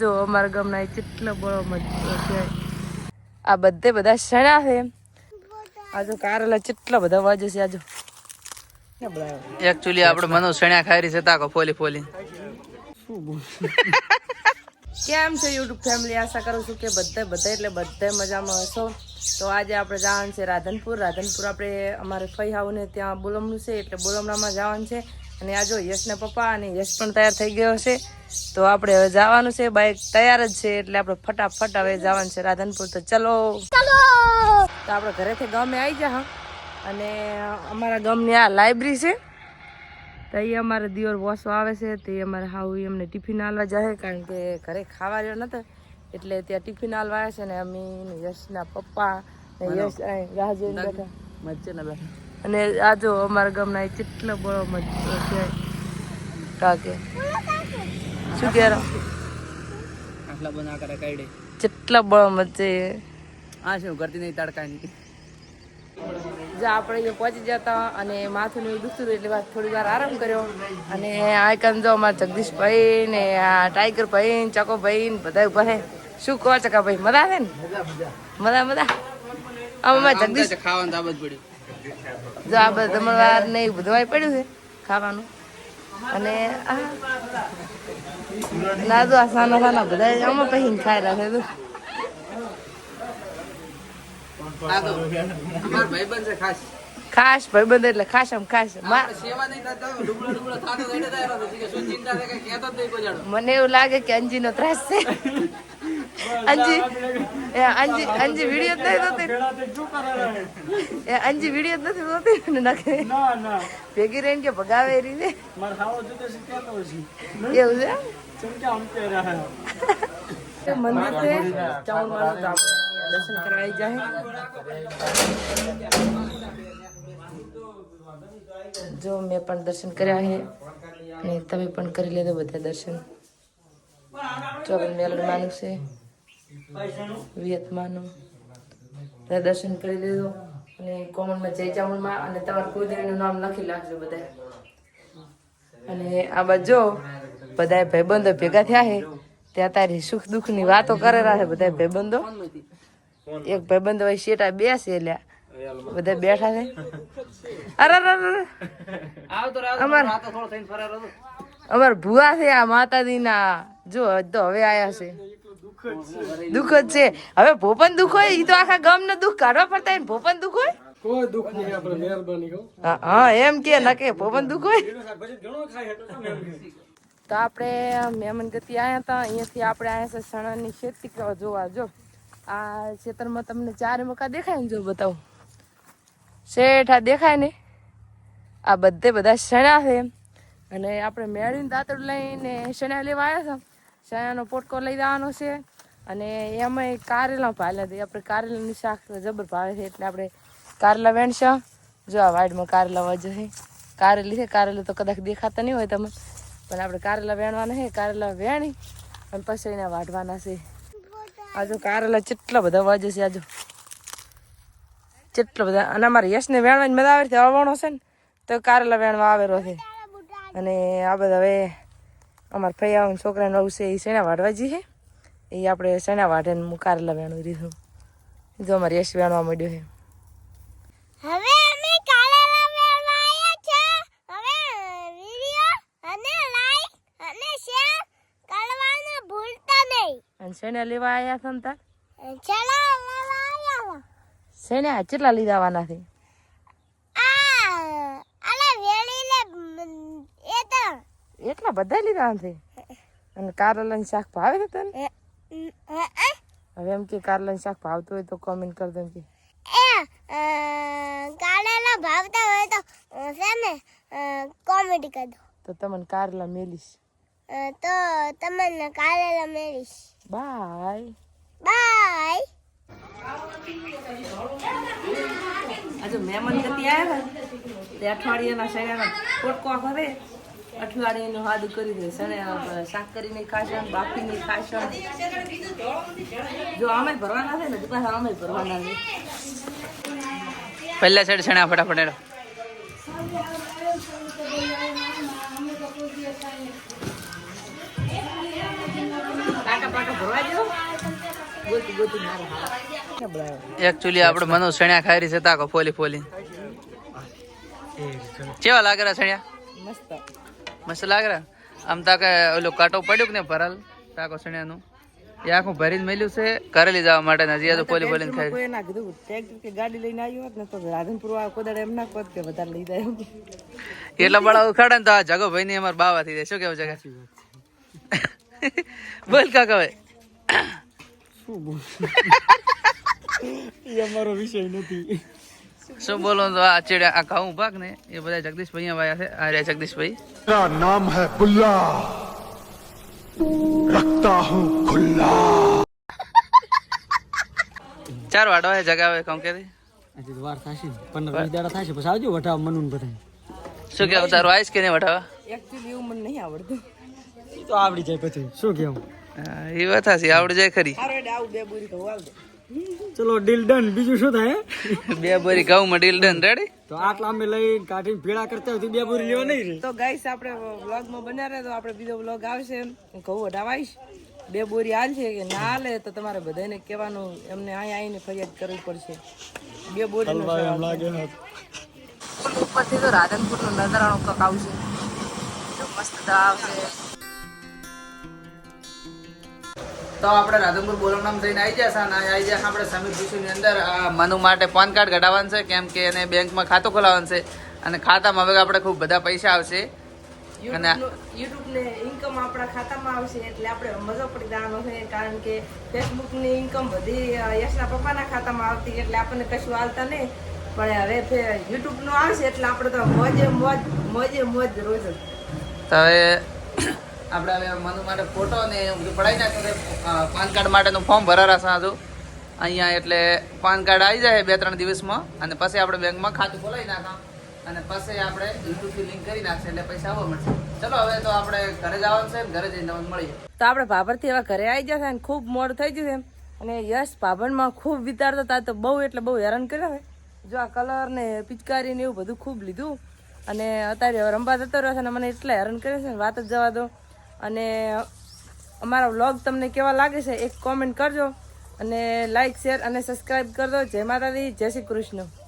જો અમારા ગામના કેટલો બળો મજા છે. આ બધે બધા શણા છે. આજે કારેલા કેટલા બધા વાજે છે આજે એકચ્યુઅલી આપણે મનો શણ્યા ખાઈ રહી છે તાકો ફોલી ફોલી. કેમ છે યુટ્યુબ ફેમિલી આશા કરું છું કે બધે બધે એટલે બધે મજામાં હશો. તો આજે આપણે જવાનું છે રાધનપુર. રાધનપુર આપણે અમારે ફઈ હાઉને ત્યાં બોલમનું છે એટલે બોલમણામાં જવાનું છે. અને આ જો યશના પપ્પા અને યશ પણ તૈયાર થઈ ગયો છે તો આપણે હવે જવાનું છે. બાઇક તૈયાર જ છે એટલે આપણે ફટાફટ હવે જવાનું છે રાધનપુર. તો ચલો. તો આપણે ઘરેથી ગામે આવી જા હા. અને અમારા ગામની આ લાઇબ્રેરી છે. તો એ અમારે દિયોર વોસો આવે છે તે અમારે હાવ એમને અમને ટિફિન આલવા જાય કારણ કે ઘરે ખાવા રહ્યો નતો. એટલે ત્યાં ટિફિન આલવા આવ્યા છે ને અમે યશના પપ્પા યશ રાહ જોઈને બેઠા. મચ્છે ને બેઠા. અને આ જો અમારા ગામના કેટલો બળો મજો છે. કાકે. શું કહેરો આટલા બના કરે કાઢે. કેટલા બળો મચે આ શું કરતી નહીં તડકાની. જો આપણે અહીંયા પહોંચી જતા અને માથું એવું દુખતું હતું એટલે વાર થોડી વાર આરામ કર્યો. અને આ કામ જો અમારા જગદીશભાઈ ને આ ટાઈગર ભાઈ ને ચકો ભાઈ ને બધા ઊભા છે. શું કહો ચકા ભાઈ મજા છે ને? મજા મજા. અમારા જગદીશ ખાવાનું દાબત પડ્યું. જો આ બધા જમણવાર ને એવું બધું પડ્યું છે ખાવાનું. અને આ ના જો આ સાના સાના બધા આમાં પહેરીને ખાઈ રહ્યા છે ખાસ. ભાઈબંધ એટલે ખાસ આમ ખાસ. મને એવું લાગે કે અંજીનો ત્રાસ છે. અંજી એ અંજી અંજી વીડિયો જ નથી જોતી એ અંજી વીડિયો જ નથી જોતી ને નખે ભેગી રહીને કે ભગાવે એ રીતે? એવું છે તે મંદિર છે? ચામુંડમાનું તો આપણે દર્શન કરવા આવી જાય જો મેં પણ દર્શન કર્યા છે ને તમે પણ કરી લેજો બધા દર્શન. ચોકન મેલડમાનું છે. વિયતમાનું દર્શન કરી લેજો અને કોમનમાં જય ચામુંડમાં અને તમારા કુલદેવીનું નામ લખી નાખજો બધા અને આ બાજુ બધા ભાઈબંધો ભેગા થયા છે. ત્યાં તારી સુખ દુઃખની વાતો કરેલા છે બધા ભાઈબંધો. એક ભાઈબંધો હોય શેટા બેસે એટલે બધા બેઠા છે. અરે અમાર રાતો થોડો થઈને ફરાર હતો. અમાર ભુવા છે આ માતાજીના. જો હજ તો હવે આયા છે. દુઃખ જ છે. હવે ભોપન દુઃખ હોય એ તો આખા ગામનું દુઃખ. કાઢવા પડતા હોય ને ભોપન દુઃખ હોય? કોઈ દુઃખ નહીં આપણે મહેરબાની હા, હા એમ કે ન કે ભોપન દુઃખ હોય. તો આપણે મહેમાન ગતિ આવ્યા હતા અહીંયાથી આપણે આવ્યા છે સણાની ખેતી કરવા જોવા. જો આ ખેતરમાં તમને ચાર મકા દેખાય ને જો બતાવું. શેઠ આ દેખાય ને? આ બધે બધા શણા છે અને આપણે મેળવીને દાંતડ લઈને શણા લેવા આવ્યા છે શણાનો પોટકો લઈ જવાનો છે. અને એમાંય કારેલા ભાલ્યા હતી આપણે કારેલાની શાક જબર ભાવે છે એટલે આપણે કારેલા વેણશા. જો આ વાડમાં કારેલા વજે છે. કારેલી છે. કારેલું તો કદાચ દેખાતા નહીં હોય તમે પણ આપણે કારેલા વેણવાના છે. કારેલા વેણી અને પછી એના વાઢવાના છે. આજુ કારેલા કેટલા બધા વાજે છે. આજુ કેટલા બધા. અને અમારે યશને વેણવાની મજા આવે છે. આવવાનો છે ને, તો કારેલા વેણવા આવેલો છે. અને આ બધા હવે અમારા ફૈયા છોકરાને વહુ છે. એ શેણા વાઢવા જઈએ એ આપણે શેના વાઢે મુકારેલા વેણું રીધું. જો અમારે યશ વેણવા મળ્યું છે. હવે અમે કારેલા વેણવા આવ્યા છે. હવે વિડિયો અને લાઈક અને શેર કરવાનું ભૂલતા નહીં. અને શેના લેવા આવ્યા છો તા ચલો લેવા આવ્યા શેણા કેટલા લીધા આવવાના છે? એટલા બધા લીધા છે? અને કારેલાની શાક ભાવે છે તને? હવે એમ કે કારેલાની શાક ભાવતું હોય તો કોમેન્ટ કરી દો કે. કારેલા ભાવતા હોય તો છે ને કોમેડી કરી દો. તો તમને કારેલા મેલીશ. તો તમને કારેલા મેલીશ. બાય બાય આજે મહેમાન ગતિ આવ્યા તે અઠવાડિયાના શેણાના કોટકો કરે અઠવાડિયાનું હાદ કરી દે શેણા શાક કરીને ખાશે બાફીને ખાશે જો આમે ભરવાના છે ને તો પાછા આમે ભરવાના છે. પહેલા સાઈડ સણ્યા ફટાફટ હેડો. કાકા પાકા ભરવા દેવો ગોતી ગોતી મારે હાલ એકચ્યુઅલી આપણે મનો સણ્યા ખાઈ રહી છે તાકો ફોલી ફોલી. કેવા લાગે રહ્યા સણ્યા મસ્ત. મસ્ત લાગે રા. આમ તાકે ઓલો કાંટો પડ્યો કે ને ભરાલ? તાકો સણ્યાનું. એ આખું ભરીને મળ્યું છે. કરેલી જવા માટે હજી તો ફોલી ફોલીને ખાઈ એના કીધું ટ્રેક્ટર કે ગાડી લઈને આવ્યો હોત ને તો રાધનપુર આ કોદાડે એમ ના કોત કે વધારે લઈ જાય એટલા બડા ઉખાડે ને તો આ જગો ભાઈ ની અમાર બાવા થઈ જાય. શું કેવું જગા બોલ કાકા ભાઈ. એ અમારો વિષય નથી. શું બોલો તો આ ચેડે આ ઘઉં પાક ને એ બધા જગદીશભાઈ આવ્યા છે. આ રહ્યા જગદીશભાઈ. મેરા નામ હે બુલ્લા. રખતા હું ખુલ્લા. ચાર વાડો હે જગાવે કોમ કે આજે વાર થાશે 15 દાડા થાશે પછી આવજો વટાવ મનુન બધા શું કેવું તારું આઈસ કે ને વટાવા એક્ચ્યુઅલી એવું મને નહીં આવડતું. તો આવડી જાય પછી. શું કેવું? એ વાત આવડી જાય ખરી. બે બોરી ઘઉં આવડે. ચલો ડીલ ડન બીજું શું થાય? બે બોરી ઘઉં માં ડીલ ડન રેડી તો આટલા અમે લઈને કાઢીને ભેળા કરતા હતી બે બોરી લેવા નહીં તો ગાઈસ આપણે વ્લોગમાં બન્યા રહે તો આપણે બીજો વ્લોગ આવશે ઘઉં હટાવાઈશ બે બોરી હાલ છે કે ના હાલે તો તમારે બધાને કહેવાનું એમને અહીંયા આવીને ફરિયાદ કરવી પડશે. બે બોરી ઉપરથી તો રાધનપુરનો નજરાણો કક આવશે. મસ્ત આવશે. તો આપણે રાધનપુર બોલમનામ થઈને આવી જશે અને આવી જશે આપણે સમીર ભૂષણની અંદર. મનુ માટે પાન કાર્ડ કઢાવવાનું છે કેમ કે એને બેંકમાં ખાતું ખોલાવવાનું છે અને ખાતામાં હવે આપણે ખૂબ બધા પૈસા આવશે. અને યુટ્યુબ ને ઇન્કમ આપણા ખાતામાં આવશે એટલે આપણે મજો પડી જવાનો છે કારણ કે ફેસબુકની ઇન્કમ બધી યશના પપ્પાના ખાતામાં આવતી એટલે આપણને કશું હાલતા નહીં. પણ હવે યુટ્યુબનું આવશે એટલે આપણે તો મોજે મોજ મોજે મોજ રોજ. તો હવે આપણે હવે મનુ માટે ફોટો ને એવું બધું પડાવી નાખ્યો પાન કાર્ડ માટેનું ફોર્મ ભરારા સાધુ અહીંયા એટલે પાન કાર્ડ આવી જાય બે ત્રણ દિવસમાં અને પછી આપણે બેંકમાં ખાતું ખોલાવી નાખા અને પછી આપણે યુટ્યુબથી લિંક કરી નાખશે એટલે પૈસા આવવા મળશે. ચલો, હવે તો આપણે ઘરે જવાનું છે ઘરે જઈને મળીએ. તો આપણે ભાભરથી હવે ઘરે આવી જશે અને ખૂબ મોડું થઈ જશે અને યશ ભાભરમાં ખૂબ વિતારતા હતા તો બહુ એટલે બહુ હેરાન કર્યા જો આ કલર ને પિચકારી ને એવું બધું ખૂબ લીધું. અને અત્યારે રમવા જતો રહ્યો છે અને મને એટલે હેરાન કરે છે વાત જ જવા દો. અને અમારો વ્લોગ તમને કેવા લાગે છે, એક કોમેન્ટ કરજો અને લાઈક શેર અને સબસ્ક્રાઈબ કરજો. જય માતાજી, જય શ્રી કૃષ્ણ.